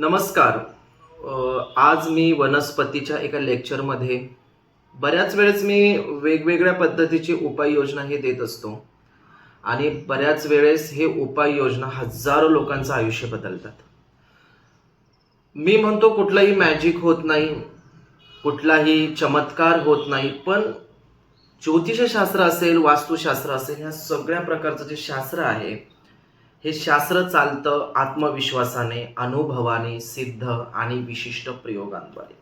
नमस्कार. आज मी वनस्पतीच्या एका लेक्चरमध्ये बऱ्याच वेळेस मी वेगवेगळ्या पद्धतीची उपाययोजना हे देत असतो. आणि बऱ्याच वेळेस हे उपाययोजना हजारो लोकांचं आयुष्य बदलतात. मी म्हणतो कुठलाही मॅजिक होत नाही कुठलाही चमत्कार होत नाही पण ज्योतिषशास्त्र असेल वास्तुशास्त्र असेल ह्या सगळ्या प्रकारचं जे शास्त्र आहे हे शास्त्र चालतं आत्मविश्वासाने अनुभवाने सिद्ध आणि विशिष्ट प्रयोगांद्वारे.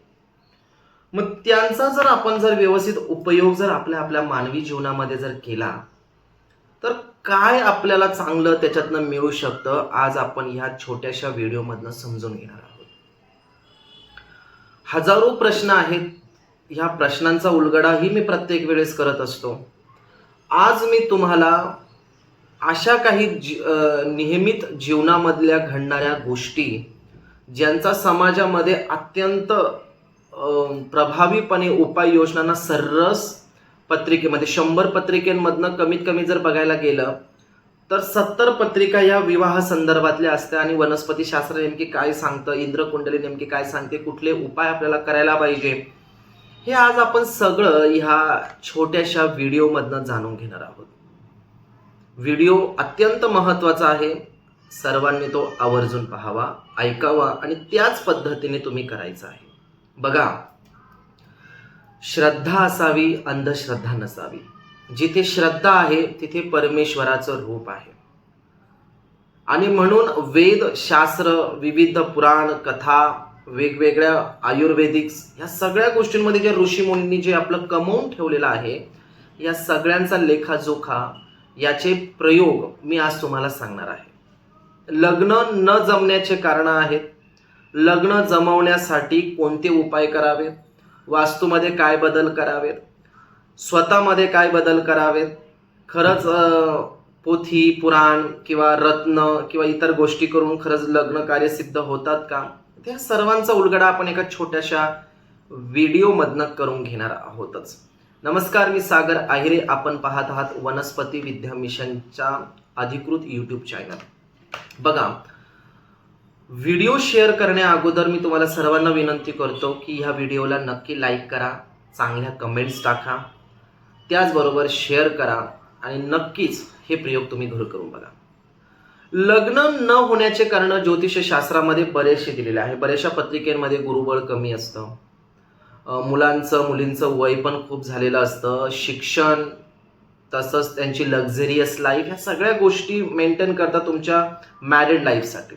मग त्यांचा जर आपण जर व्यवस्थित उपयोग जर आपल्या आपल्या मानवी जीवनामध्ये जर केला तर काय आपल्याला चांगलं त्याच्यातनं मिळू शकतं आज आपण ह्या छोट्याशा व्हिडिओमधनं समजून घेणार आहोत. हजारो प्रश्न आहेत. ह्या प्रश्नांचा उलगडाही मी प्रत्येक वेळेस करत असतो. आज मी तुम्हाला अशा काही जी नियमित जीवनामधल्या घडणाऱ्या गोष्टी ज्यांचा समाजामध्ये अत्यंत प्रभावीपणे उपाययोजनांना सर्रस पत्रिकेमध्ये शंभर पत्रिकेमधनं कमीत कमी जर बघायला गेलं तर सत्तर पत्रिका या विवाह संदर्भातल्या असत्या आणि वनस्पती शास्त्र नेमकी काय सांगतं इंद्रकुंडली नेमकी काय सांगते कुठले उपाय आपल्याला करायला पाहिजे हे आज आपण सगळं ह्या छोट्याशा व्हिडिओमधनं जाणून घेणार आहोत. व्हिडिओ अत्यंत महत्त्वाचा आहे. सर्वांनी तो आवर्जून पाहावा ऐकावा आणि त्याच पद्धतीने तुम्ही करायचं आहे. बघा श्रद्धा असावी अंधश्रद्धा नसावी. जिथे श्रद्धा आहे तिथे परमेश्वराचं रूप आहे. आणि म्हणून वेद शास्त्र विविध पुराण कथा वेगवेगळ्या आयुर्वेदिक या सगळ्या गोष्टींमध्ये जे ऋषीमुनींनी जे आपलं कमवून ठेवलेलं आहे या सगळ्यांचा लेखाजोखा याचे प्रयोग मी आज तुम्हाला सांगणार आहे. लग्न न जमण्याचे कारणं आहेत. लग्न जमवण्यासाठी कोणते उपाय करावेत? वास्तूमध्ये काय बदल करावेत? स्वतःमध्ये काय बदल करावेत? खरंच पोथी पुराण किंवा रत्न किंवा इतर गोष्टी करून खरंच लग्न कार्य सिद्ध होतात का? त्या सर्वांचा उलगडा आपण एका छोट्याशा व्हिडिओमधनं करून घेणार आहोतच. नमस्कार मी सागर आहिरे. आपण पाहत आहात वनस्पती विद्या मिशनच्या अधिकृत यूट्यूब चॅनल बघा व्हिडिओ शेअर करण्या अगोदर मी तुम्हाला सर्वांना विनंती करतो की ह्या व्हिडिओला नक्की लाईक करा चांगल्या कमेंट्स टाका त्याचबरोबर शेअर करा आणि नक्कीच हे प्रयोग तुम्ही घर करून बघा. लग्न न होण्याचे कारण ज्योतिषशास्त्रामध्ये बरेचसे दिलेले आहे. बऱ्याचशा पत्रिकेमध्ये गुरुबळ कमी असतं. मुलांचं मुलींचं वय पण खूप झालेलं असतं. शिक्षण तसंच त्यांची लक्झरियस लाईफ ह्या सगळ्या गोष्टी मेंटेन करतात तुमच्या मॅरिड लाईफसाठी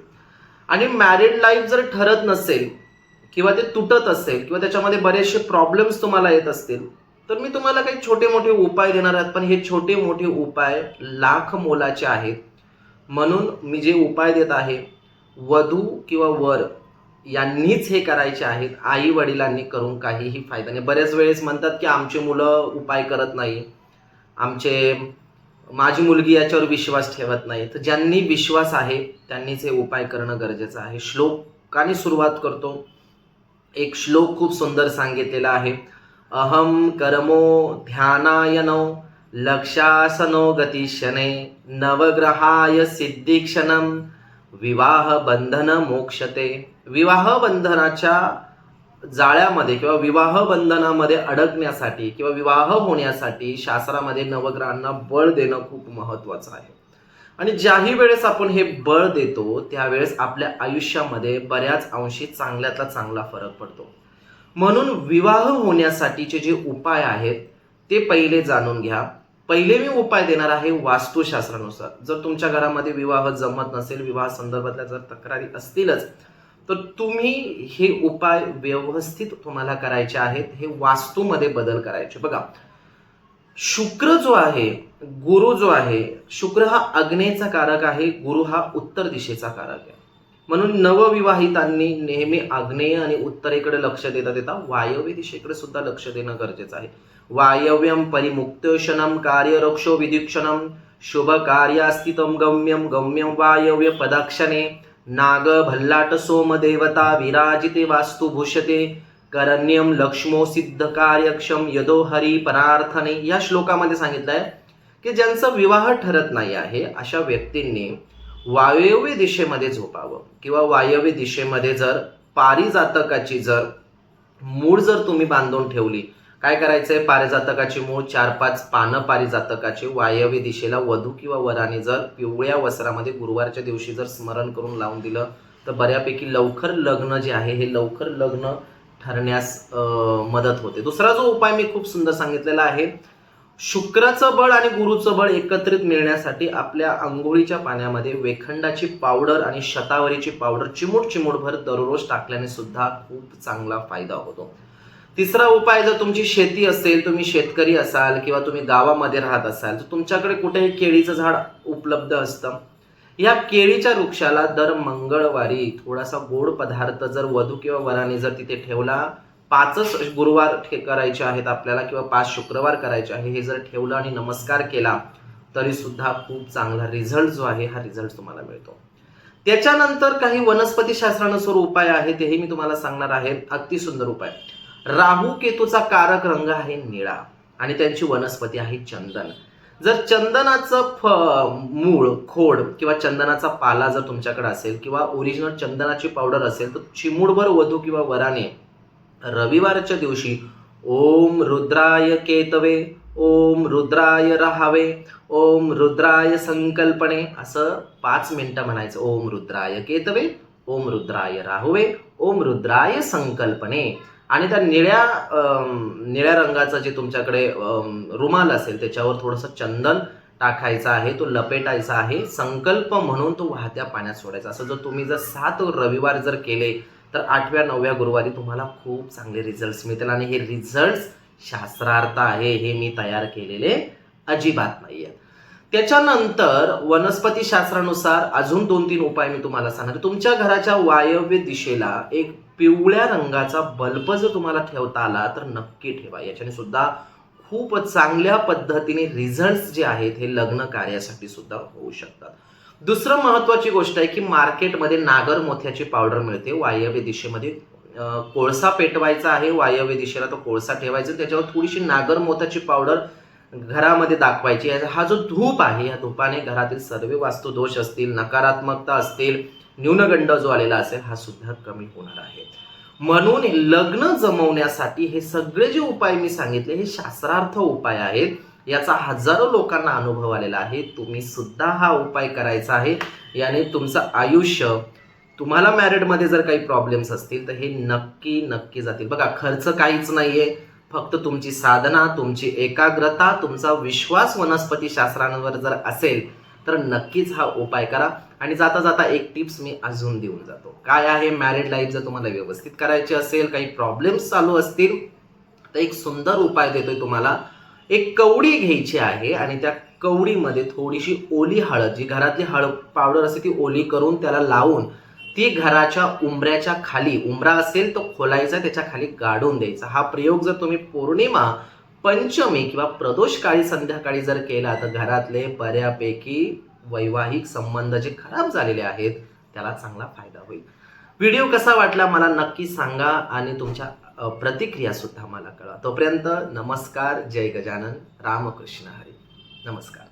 आणि मॅरिड लाईफ जर ठरत नसेल किंवा ते तुटत असेल किंवा त्याच्यामध्ये बरेचसे प्रॉब्लेम्स तुम्हाला येत असतील तर मी तुम्हाला काही छोटे मोठे उपाय देणार आहेत पण हे छोटे मोठे उपाय लाख मोलाचे आहेत. म्हणून मी जे उपाय देत आहे वधू किंवा वर यांनीच हे करायचे आहेत. आई वडिलांनी करून काहीही फायदा नाही. बऱ्याच वेळेस म्हणतात की आमची मुलं उपाय करत नाही. आमचे माझी मुलगी याच्यावर विश्वास ठेवत नाही. तर ज्यांनी विश्वास आहे त्यांनीच हे उपाय करणं गरजेचं आहे. श्लोकाने सुरुवात करतो. एक श्लोक खूप सुंदर सांगितलेला आहे. अहम कर्मो ध्यानायनो लक्षासनो गतिशने नवग्रहाय सिद्धिक्षणम विवाह बंधन मोक्षते। विवाह बंधनाच्या जाळ्यामध्ये किंवा विवाह बंधनामध्ये अडकण्यासाठी किंवा विवाह होण्यासाठी शास्त्रामध्ये नवग्रहांना बळ देणं खूप महत्वाचं आहे. आणि ज्याही वेळेस आपण हे बळ देतो त्यावेळेस आपल्या आयुष्यामध्ये बऱ्याच अंशी चांगल्यातला चांगला फरक पडतो. म्हणून विवाह होण्यासाठीचे जे उपाय आहेत ते पहिले जाणून घ्या. पहिले मी उपाय देणार आहे वास्तुशास्त्रानुसार. जर तुमच्या घरामध्ये विवाह जमत नसेल विवाह संदर्भातल्या जर तक्रारी असतीलच तर तुम्ही हे उपाय व्यवस्थित तुम्हाला करायचे आहेत हे वास्तूमध्ये बदल करायचे. बघा शुक्र जो आहे गुरु जो आहे शुक्र हा अग्नेचा कारक आहे गुरु हा उत्तर दिशेचा कारक आहे. म्हणून नवविवाहितांनी नेहमी आग्नेय आणि उत्तरेकडे लक्ष देता देता वायव्य दिशेकडे सुद्धा लक्ष देणं गरजेचं आहे. वायव्यम परिमुक्तोषणम कार्यरक्षो विदीक्षणम शुभ कार्यास्थितम गम्यम गम्यम वायव्य पदाक्षणे नाग भल्लाट सोम देवता विराजिते वास्तु भूषते करण्यम लक्ष्मो सिद्ध कार्यक्षम यदो हरी परार्थने या श्लोकामध्ये सांगितलंय की ज्यांचा विवाह ठरत नाही आहे अशा व्यक्तींनी वायव्य दिशेमध्ये झोपावं. किंवा वायव्य दिशेमध्ये जर पारिजातकाची जर मूळ जर तुम्ही बांधून ठेवली काय करायचंय? पारिजातकाची मूळ चार पाच पानं पारिजातकाची वायव्य दिशेला वधू किंवा वराने जर पिवळ्या वस्त्रामध्ये गुरुवारच्या दिवशी जर स्मरण करून लावून दिलं तर बऱ्यापैकी लवकर लग्न जे आहे हे लवकर लग्न ठरण्यास मदत होते. दुसरा जो उपाय मी खूप सुंदर सांगितलेला आहे शुक्राचं बळ आणि गुरुचं बळ एकत्रित मिळण्यासाठी आपल्या आंघोळीच्या पाण्यामध्ये वेखंडाची पावडर आणि शतावरीची पावडर चिमूट चिमूटभर दररोज टाकल्याने सुद्धा खूप चांगला फायदा होतो. तिसरा उपाय जर तुमची शेती असेल तुम्ही शेतकरी असाल किंवा तुम्ही गावामध्ये राहत असाल तर तुमच्याकडे कुठेही केळीचं झाड उपलब्ध असतं. या केळीच्या वृक्षाला दर मंगळवारी थोडासा गोड पदार्थ जर वधू किंवा वराने जर तिथे ठेवला पाचच गुरुवार ठे- करायचे आहेत आपल्याला किंवा पाच शुक्रवार करायचे आहे हे जर ठेवलं आणि नमस्कार केला तरी सुद्धा खूप चांगला रिझल्ट जो आहे हा रिझल्ट तुम्हाला मिळतो. त्याच्यानंतर काही वनस्पतीशास्त्रानुसार उपाय आहे तेही मी तुम्हाला सांगणार आहे. अगदी सुंदर उपाय. राहू केतूचा कारक रंग आहे निळा आणि त्यांची वनस्पती आहे चंदन. जर चंदनाचं फ मूळ खोड किंवा चंदनाचा पाला जर तुमच्याकडे असेल किंवा ओरिजिनल चंदनाची पावडर असेल तर चिमूडभर वधू किंवा वराने रविवारच्या दिवशी ओम रुद्राय केतवे ओम रुद्राय रहावे ओम रुद्राय संकल्पने असं पाच मिनिटं म्हणायचं. ओम रुद्राय केतवे ओम रुद्राय राहुवे ओम रुद्राय संकल्पने आणि त्या निळ्या निळ्या रंगाचं जे तुमच्याकडे रुमाल असेल त्याच्यावर थोडंसं चंदन टाकायचं आहे तो लपेटायचा आहे. संकल्प म्हणून तो वाहत्या पाण्यात सोडायचा. असं जर तुम्ही जर सात रविवार जर केले तर आठव्या नवव्या गुरुवारी तुम्हाला खूप चांगले रिझल्ट्स मिळतील. आणि हे रिझल्ट्स शास्त्रार्थ आहे हे मी तयार केलेले अजिबात नाही आहेत त्याच्यानंतर वनस्पती शास्त्रानुसार अजून दोन तीन उपाय मी तुम्हाला सांगणार तुमच्या घराच्या वायव्य दिशेला एक पिवळ्या रंगाचा बल्ब जर तुम्हाला ठेवता आला तर नक्की ठेवा. याच्याने सुद्धा खूप चांगल्या पद्धतीने रिझल्ट्स जे आहेत हे लग्न कार्यासाठी सुद्धा होऊ शकतात. दुसरं महत्वाची गोष्ट आहे की मार्केटमध्ये नागर मोत्याची पावडर मिळते. वायव्य दिशेमध्ये कोळसा पेटवायचा आहे. वायव्य दिशेला तो कोळसा ठेवायचा त्याच्यावर थोडीशी नागर मोत्याची पावडर घरामध्ये दाखवायची. हा जो धूप आहे या धूपाने घरातील सर्व वास्तू दोष असतील नकारात्मकता असतील न्यूनगंड जो आलेला असेल हा सुद्धा कमी होणार आहे. म्हणून लग्न जमवण्यासाठी हे सगळे जे उपाय मी सांगितले हे शास्त्रार्थ उपाय आहेत. याचा हजारो लोकांना अनुभव आलेला आहे. तुम्ही सुद्धा हा उपाय करायचा आहे. याने तुमचं आयुष्य तुम्हाला मॅरिडमध्ये जर काही प्रॉब्लेम्स असतील तर हे नक्की नक्की जातील. बघा खर्च काहीच नाहीये. फक्त तुमची साधना तुमची एकाग्रता तुमचा विश्वास वनस्पती शास्त्रांवर जर असेल तर नक्कीच हा उपाय करा. आणि जाता जाता एक टिप्स मी अजून देऊन जातो. काय आहे मॅरिड लाईफ जर तुम्हाला व्यवस्थित करायची असेल काही प्रॉब्लेम्स चालू असतील तर एक सुंदर उपाय देतोय तुम्हाला. एक कवडी घ्यायची आहे आणि त्या कवडीमध्ये थोडीशी ओली हळद जी घरातली हळद पावडर असते ती ओली करून त्याला लावून ती घराच्या उंबऱ्याच्या खाली उंबरा असेल तो खोलायचा त्याच्याखाली गाडून द्यायचा. हा प्रयोग जर तुम्ही पौर्णिमा पंचमी किंवा प्रदोषकाळी संध्याकाळी जर केला तर घरातले बऱ्यापैकी वैवाहिक संबंध जे खराब झालेले आहेत त्याला चांगला फायदा होईल. व्हिडिओ कसा वाटला मला नक्की सांगा आणि तुमच्या प्रतिक्रिया सुद्धा मला कळवा. तोपर्यंत नमस्कार जय गजानन रामकृष्ण हरी. नमस्कार.